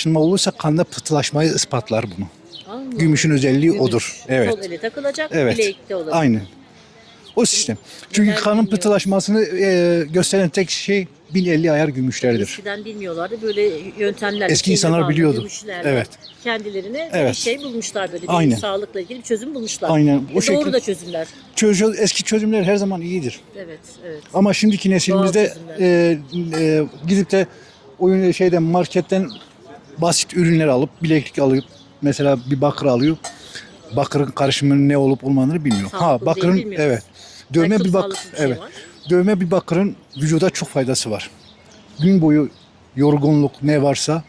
Taşınma olursa kanda pıhtılaşmayı ispatlar bunu. Allah. Gümüşün özelliği Gümüş. odur. Evet. Sol ele takılacak, Evet. bilekte olacak. Aynen. O sistem. Çünkü Neden kanın bilmiyorum. pıhtılaşmasını e, gösteren tek şey 1050 ayar gümüşlerdir. Eskiden bilmiyorlardı böyle yöntemler. Eski insanlar vardı, biliyordu. Evet. Kendilerine Evet. bir şey bulmuşlar böyle. Bir Aynen. sağlıkla ilgili bir çözüm bulmuşlar. Aynen. O Ve Doğru şekilde- da çözümler. Çözü- eski çözümler her zaman iyidir. Evet, evet. Ama şimdiki nesilimizde e, e, gidip de oyun şeyden marketten basit ürünler alıp bileklik alıp mesela bir bakır alıyor. Bakırın karışımının ne olup olmadığını bilmiyor. Sağlıklı ha bakırın bilmiyor. evet. Dövme Belki bir çok bak sağlıklı bir şey evet. var. Dövme bir bakırın vücuda çok faydası var. Gün boyu yorgunluk ne varsa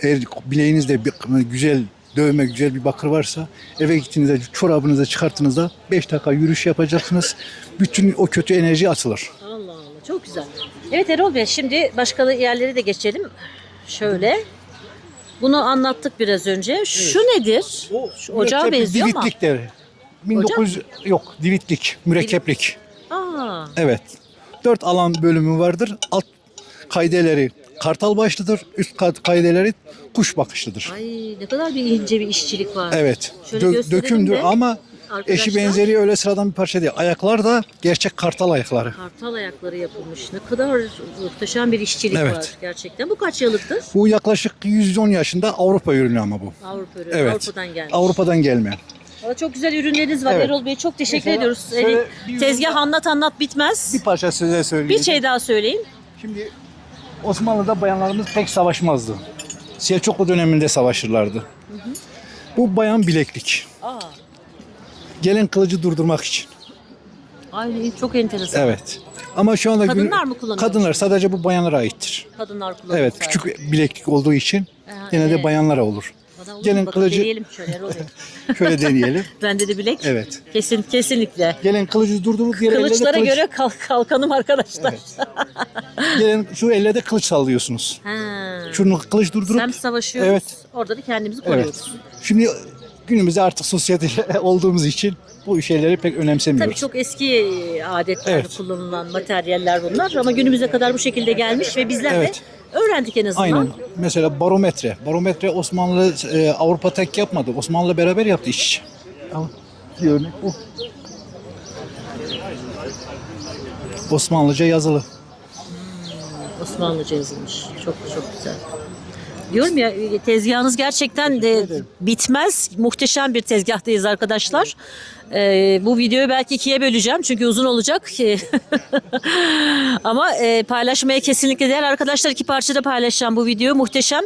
eğer bileğinizde bir güzel dövme güzel bir bakır varsa eve gittiğinizde çorabınızı çıkarttığınızda 5 dakika yürüyüş yapacaksınız. Bütün o kötü enerji atılır. Allah Allah çok güzel. Evet Erol Bey şimdi başka yerlere de geçelim. Şöyle. Bunu anlattık biraz önce. Şu nedir? Şu ocağa Mürekkep benziyor ama. divitlik der. 1900 yok divitlik, mürekkeplik. Aa, Evet. Dört alan bölümü vardır. Alt kaydeleri kartal başlıdır. Üst kat kaydeleri kuş bakışlıdır. ay ne kadar bir ince bir işçilik var. Evet. Şöyle Dö- gösterelim dökümdür de ama arkadaşlar. eşi benzeri öyle sıradan bir parça değil. Ayaklar da gerçek kartal ayakları. Kartal ayakları yapılmış. Ne kadar muhteşem bir işçilik Evet. var gerçekten. Bu kaç yıllıktır? Bu yaklaşık 110 yaşında Avrupa ürünü ama bu. Avrupa ürünü. Evet. Avrupa'dan gelmiş. Avrupa'dan gelme. Valla Çok güzel ürünleriniz var Evet. Erol Bey. Çok teşekkür Mesela ediyoruz. Yani tezgah anlat anlat bitmez. Bir parça size söyleyeyim. Bir şey daha söyleyin. Şimdi Osmanlı'da bayanlarımız pek savaşmazdı. Selçuklu döneminde savaşırlardı. Bu bayan bileklik. Aa, Gelen kılıcı durdurmak için. ay çok enteresan. Evet. Ama şu anda Kadınlar mı kullanıyor? Kadınlar sadece bu bayanlara aittir. Kadınlar kullanıyor. Evet, sadece. küçük bileklik olduğu için Ha, genelde evet. bayanlara olur. Bana olur Gelen mu? Bakın kılıcı Deneyelim şöyle Erol Bey. şöyle deneyelim. Bende de bilek. Evet. Kesin kesinlikle. Gelen kılıcı durdurur diğer elle de Kılıçlara kılıç. göre kalk, kalkanım arkadaşlar. Gelen şu elle de kılıç sallıyorsunuz. Ha. Şunu kılıç durdurup Hem savaşıyoruz. Evet. Orada da kendimizi koruyoruz. Evet. Şimdi günümüzde artık sosyete olduğumuz için bu şeyleri pek önemsemiyoruz. Tabii çok eski adetlerde Evet. kullanılan materyaller bunlar ama günümüze kadar bu şekilde gelmiş ve bizler Evet. de öğrendik en azından. Aynen. Mesela barometre. Barometre Osmanlı e, Avrupa tek yapmadı. Osmanlı beraber yaptı iş. Bir örnek bu. Osmanlıca yazılı. Osmanlıca yazılmış. Çok çok güzel. Diyorum ya tezgahınız gerçekten de bitmez. Muhteşem bir tezgahtayız arkadaşlar. Ee, bu videoyu belki ikiye böleceğim çünkü uzun olacak. Ama e, paylaşmaya kesinlikle değer arkadaşlar iki parçada paylaşacağım bu videoyu. Muhteşem.